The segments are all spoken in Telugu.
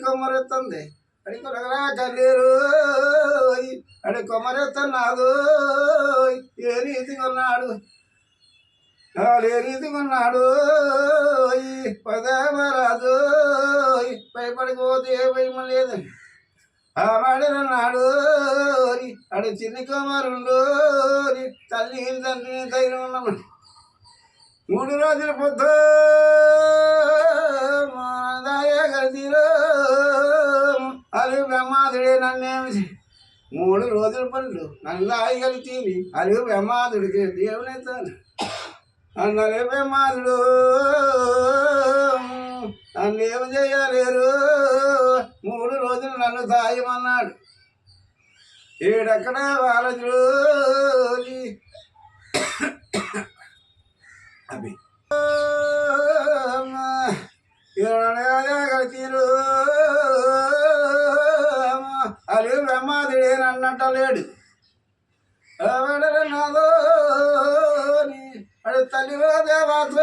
కొమ్మరెత్తుంది అడి కొరకరాక లేరు అడి కొమ్మరెత్తున్నాదు ఏ రీతిగా ఉన్నాడు ఏ రీతిగా ఉన్నాడు పదేమరాదు భయపడిపోతే ఏ భయం లేదని ఆ వాడనన్నాడు అడి చిన్ని కుమారుడు. తల్లి తండ్రిని ధైర్యం ఉన్నాడు మూడు రోజుల పొద్దు దాయగలిలో అలుగు బ్రహ్మాదుడే నన్నేమి మూడు రోజుల పనులు నన్ను దాయగలితీని అలుగు బ్రహ్మాదుడికి దేవునైతాను. అన్నలే బ్రహ్మాదుడు నన్ను ఏమి చేయలేరు? మూడు రోజులు నన్ను దాయమన్నాడు. ఏడక్కడ బాలజుడు అవి తీరు అలి బ్రహ్మాదుడే అన్నట్ట లేడు నాదో తల్లి దేవత.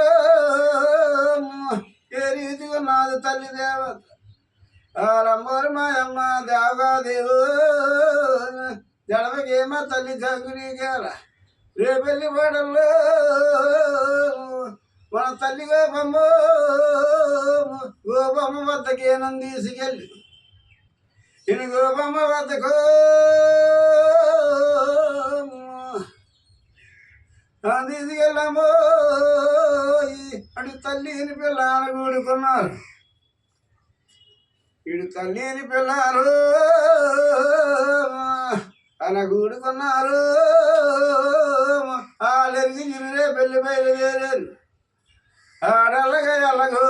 ఏ రీతిగా నాది తల్లి దేవత ఆరంబోరు మాయమ్మ దేవగాదేవు జడవకేమ తల్లి జంగునీకేల రేపెల్లి పడల్లో తల్లి గోపమ్మ గోపమ్మ వద్దకి ఏనం తీసుకెళ్ళి. నేను గోపమ్మ వద్దకు. తీసుకెళ్ళాము. అడి తల్లిని పిల్లలు కూడుకున్నారు. ఇడు తల్లిని పిల్లలు అలా కూడుకున్నారు. వాళ్ళెరిగి రే పెళ్ళి బయలుదేరారు அடலகை அலகோ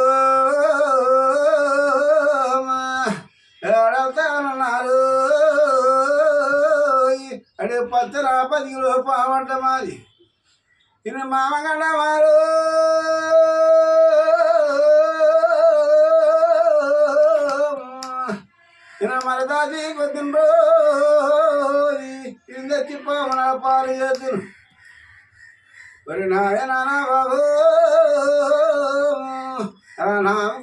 அடத்தானாலோ அடு பத்து நாற்பது கிலோ பாவட்ட மாதிரி இது மாமங்கண்ட மாறோ என மரதாதி கொத்தின்றோ இந்த திப்பாவன பாருங்க పాలు చేతును నాయన బాబు నామ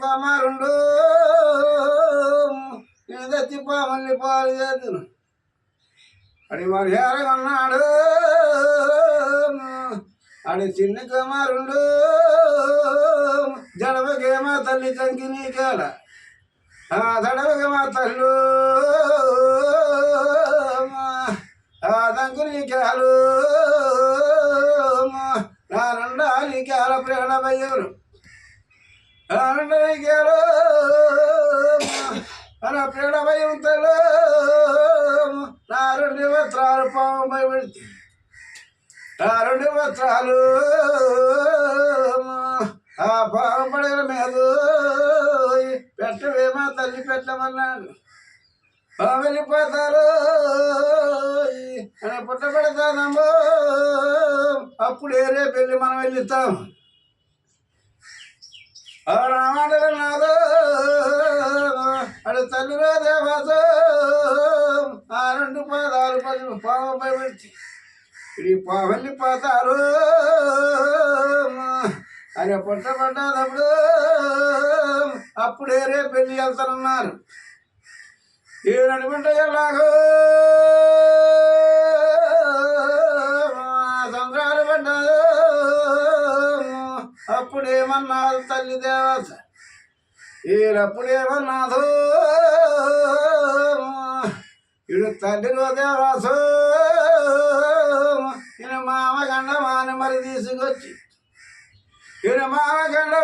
తెచ్చి పాముల్ని పాలు చేతును. అడి మరి ఎరగన్నాడు అడి చిన్న కుమారుండు. మా తల్లి చంకి నీ ఆ దడవగా మా తల్లు. ఆ దంకుని క్యాలు క్యాల ప్రేరణ భయ్యరు ఆ రెండని నా రెండు వస్త్రాలు పాము భయపెడితే ఆ రెండు వస్త్రాలు ఆ పాము పడిన మీద పెట్టవేమా తల్లి పెట్టమన్నాడు వెళ్ళిపోతారు అని పుట్ట పెడతానమ్మో. అప్పుడు ఏరే పెళ్ళి మనం వెళ్ళిస్తాం ఆ రామాడలు నాదో. అడు తల్లిలో దేవత. ఆ రెండు పాదాలు పది పాపై పెట్టి. ఇది వెళ్ళిపోతారు అరే పుట్ట పడ్డప్పుడు అప్పుడే రే పెళ్ళి వెళ్తారన్నారు ఏ నడుమంటే ఎలాగో? సంద్రాలు పడ్డారు అప్పుడేమన్నారు తల్లి దేవత? ఈడప్పుడేమన్నాదు ఇడు తల్లిలో దేవాసు ఈయన మామ గండ మరి తీసుకొచ్చి ఈయన మామ గండ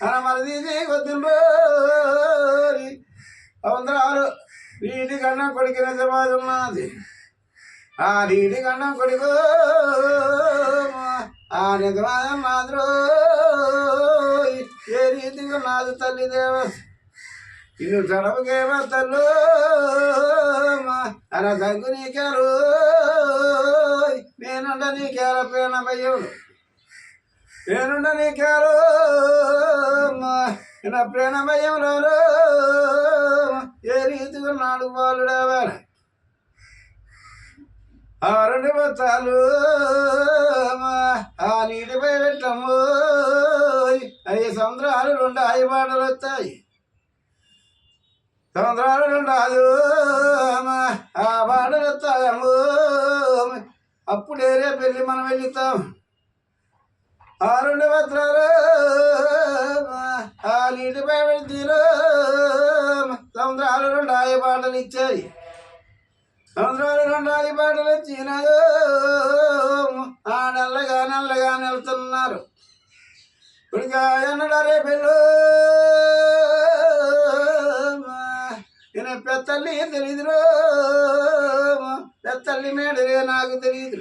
వారు అన అవందరాలు నీటి కన్నా కొడికి సమాజం ఉన్నది ఆ నీటి కన్నా కొడుకు ఆ నిజమాజం మాత్రం ఏ రీతిగా నాది తల్లి దేవ. ఇల్లు చడవకేమో తల్లు అన దగ్గు నీకారు నేనుండ నీకేర పేన భయ్యుడు నేనున్న నీకాలో నా ప్రణమయంలో ఏ రీతిగా నాడు బాలుడేవారు ఆ రెండు బత్తాలు ఆ నీటిపై పెట్టము ఐదు సంవత్సరాలు రెండు ఆయి బాటలు వస్తాయి. సముద్రాలు రెండు ఆదు ఆ బాటలు వస్తాము అప్పుడేరే పెళ్ళి మనం వెళ్తాం ఆ రెండు ఆ నీటిపై వెళ్తీరు సముద్రాలు రెండు పాటలు ఇచ్చాయి సముద్రాలు రెండు పాటలు ఇచ్చినాయో ఆ నల్లగా నల్లగా వెళ్తున్నారు ఇప్పుడుగా ఎన్నడారే పెళ్ళు ఈయన పెత్తల్లి తెలియదురో పెత్తల్లి మేడరే నాకు తెలియదు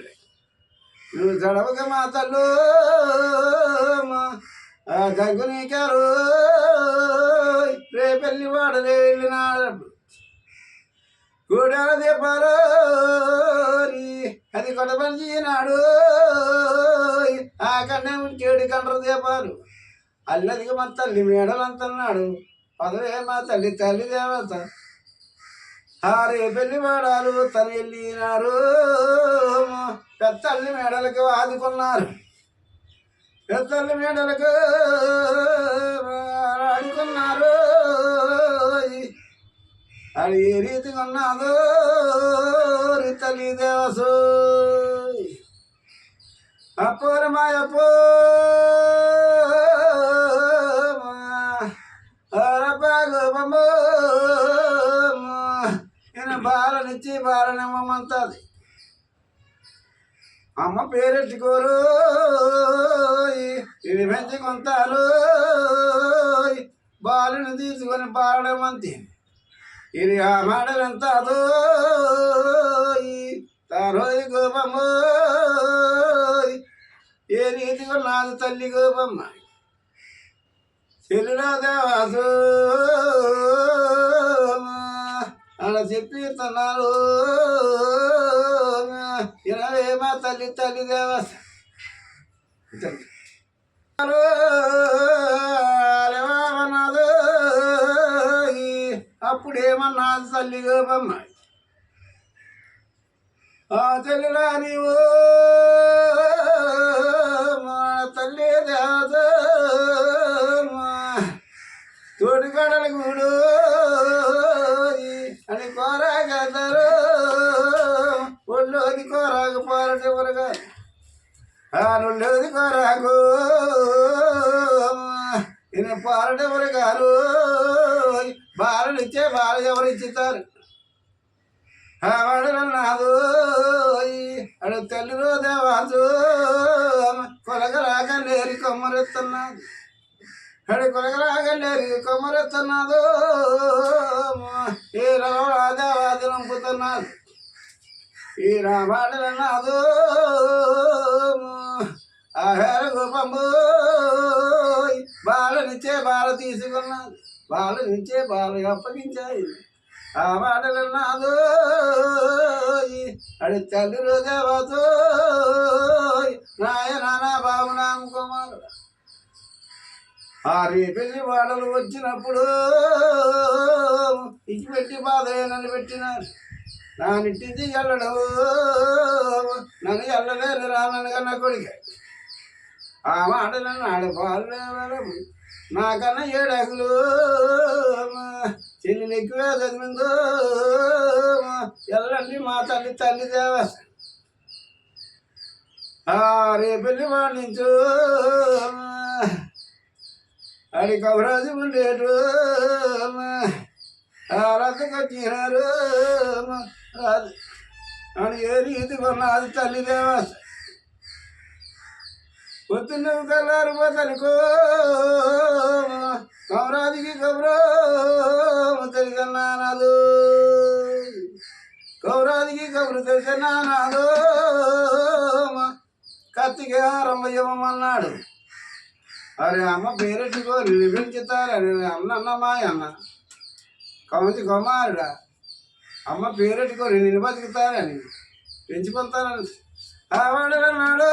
నువ్వు గడవక మా తల్లు ఆ దగ్గు రేపెళ్ళి వాడలే వెళ్ళినాడు గూడాల దీపాలు అది కొడపంచినాడు ఆ కన్నే ఉంచేడు కండ్ర దీపాలు. అల్లదిగా మా తల్లి మేడలు మేడలంటున్నాడు పదవే మా తల్లి తల్లి దేవత. ఆరే పెళ్ళి మేడాలు తల్లి వెళ్ళినారు పెద్దల్లి మేడలకు ఆదుకున్నారు. పెద్దల్లి మేడలకు ఆడుకున్నారు. అది ఏ రీతిగా ఉన్నాదో రీ తల్లి దేవసు అపోర నుంచి బాలనమ్మంతది అమ్మ పేరెట్టుకోరు ఇది కొంతారు బాలుని తీసుకొని పాడమంతి ఇది ఆ మాడలంత అదో తారోయి గోపమ్మ ఏ రీతిగా నాది తల్లి గోపమ్మ. చెల్లురా దేవాసు అలా చెప్పిస్తున్నారు ఇరవై మా తల్లి తల్లి దేవ. అన్నాదు అప్పుడేమన్నాదు తల్లి గోపమ్మ ఆ తల్లిరా నీవు. మా తల్లి దేవత. తోటి కడల గూడు ఆ వాడనన్నాదు అడు తల్లిలో దేవాసు కొలగరాక లేరి కొమ్మరెత్తున్నాడు అడు కొలగరాగా లేరి కొమ్మరెత్తున్నాడు ఈ రవడా దేవాది నంపుతున్నాడు ఈ రామాడనన్నాదు ఆహార గోపంబు నుంచే బాల తీసుకున్నాడు బాలనిచ్చే బాల అప్పగించాయి. ఆ మాటలు మాటలన్నాదు అడి తల్లి రోజావాతో. నాయ నానా బాబు నామకుమారు ఆ రేపెళ్ళి వాడలు వచ్చినప్పుడు ఇచ్చి పెట్టి బాధ నన్ను పెట్టినారు. నా నిట్టించి వెళ్ళడు నన్ను వెళ్ళలేదు రానగా నా కొడుక. ఆ మాటలను ఆడపాలు నాకన్నా ఏడాకులు చిన్న ఎక్కువే చదివిందో ఎల్లండి మా తల్లి తల్లి దేవ. రేపెళ్ళి వాడించు అడి కవరాజు ఉండేటు రథకొచ్చినారు అని ఏ రీతి కొన్నది తల్లి దేవస్ పొద్దున్న తెల్లారు పోతనుకో కమరాదికి కబరో తెలిసన్నానాదు కౌరాదికి కబురు తెలిసన్నానాదు కత్తికి రంభయ్యమన్నాడు అరే అమ్మ పేరెట్టుకో నిలిపించుతారని అన్న అన్న మా అన్న. కౌతి కుమారుడా. అమ్మ పేరెట్టుకో నిన్ను పెంచిపోతారని పెంచుకుంటారని ఆవాడన్నాడు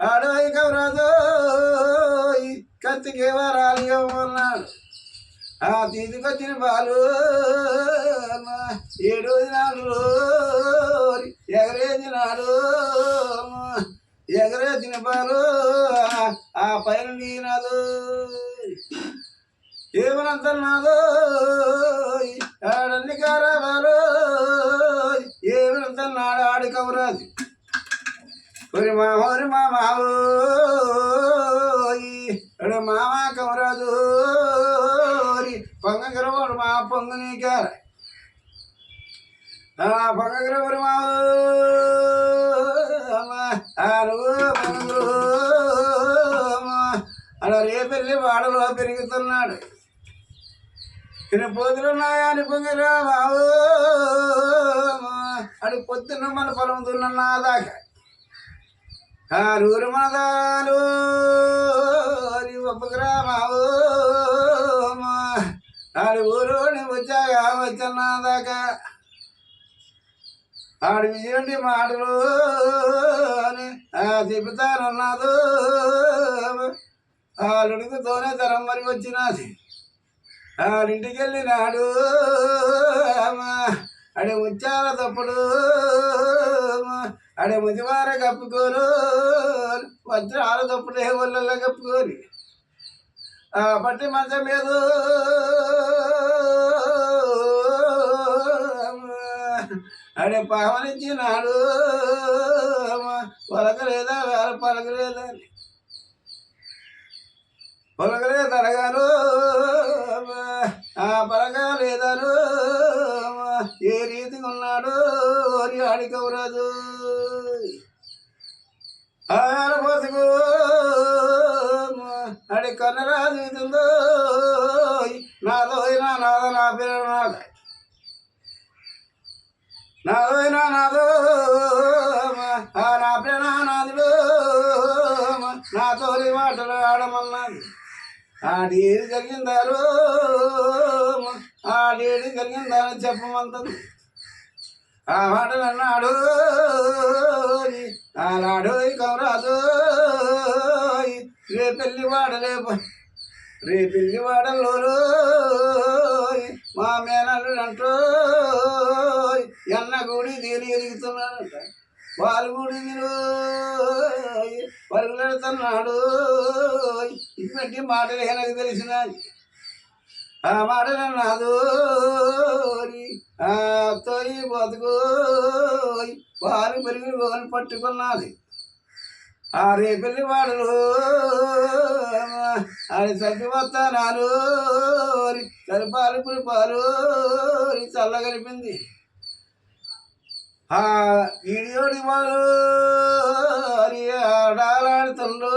ఆడోయి కవరాదు కత్తికి వరాలు ఇవ్వమన్నాడు ఆ తీసుకొచ్చిన బాలు ఏడు నాడు ఎగరేది నాడు ఎగరేసిన బాలు ఆ పైన నీనాదు. ఏమనంతన్నాదో ఆడన్ని కారాబాలు ఏమనంతన్నాడు ఆడి కవరాజు ఒరి మామ ఒరి మామ ఒరి మామ కవరాజు పొంగరవాడు మా పొంగు నీకార. పొంగరవాడు మా అలా రేపెళ్ళి వాడలో పెరుగుతున్నాడు. తిన పోతులు నాయాని పొంగిరా బాబు అడు పొద్దున్న మన పొలం దున్నా దాకా. ఆరూరు మనదాలు అది ఆడు బాబు ఊరు వచ్చాగా వచ్చన్నా దాకా. ఆడి విజయండి మాటలు అని చెబుతానన్నాదు వాళ్ళుడుకుతోనే తరం మరి వచ్చినది. వాళ్ళింటికి వెళ్ళినాడు అడే ముచ్చాల తప్పుడు అడే ముదివార కప్పుకోరు వజ్రాల తప్పుడే ఒళ్ళల్లో కప్పుకొని. ఆ పట్టి మంచం మీద అడే పావనిచ్చినాడు పలకలేదా వేల పలకలేదా పలకలే తరగాను ఆ పలక లేదారు రీతిగా ఉన్నాడు అని ఆడికవరాదు ఆడ బతుకు అడి కన్నరాజు ఇదిందో నాదో అయినా నాద నా పేరు నాద నాదోయినా నాదో ఆ నా ప్రేణ నాదుడు నా తోలి మాటలు ఆడమన్నది ఆడేది జరిగిందారు ఆడేది జరిగిందని చెప్పమంతది ఆ మాటలు అన్నాడు ఆనాడు కమరాదు రేపెళ్ళి వాడలేపు రేపెల్లి వాడలో మా మేనల్లు అంటూ ఎన్న గుడి దేని ఎదుగుతున్నాడంట వాళ్ళు గుడి మీరు పరుగులెడుతున్నాడు ఇటువంటి మాటలు నాకు తెలిసిన ఆ మాటలు నాదు తోయి బతుకోయి వారి పెరిగి పోని పట్టుకున్నది. ఆ రేపెళ్ళి వాడలు అది చల్లి వస్తానారు చలిపాలు చల్ల చల్లగలిపింది ఆ ఈడియోడి వాడు ఆడాలాడుతుండ్రు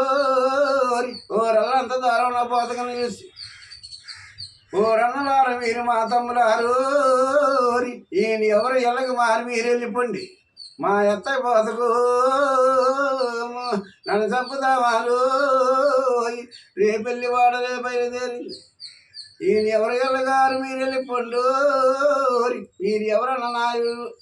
ఓరల్లంత దారుణ పోతకని చూసి. ఓరన్నలారు మీరు మా తమ్ములారు. ఈయన ఎవరు ఎలాగ మారి మీరు వెళ్ళిపోండి. మా ఎత్త పోతకు. నన్ను చంపుదామారు రేపెళ్ళి వాడలే బయలుదేరి. ఈయన ఎవరు వెళ్ళగారు మీరు వెళ్ళిపోండు. మీరు ఎవరన్నా నాయుడు.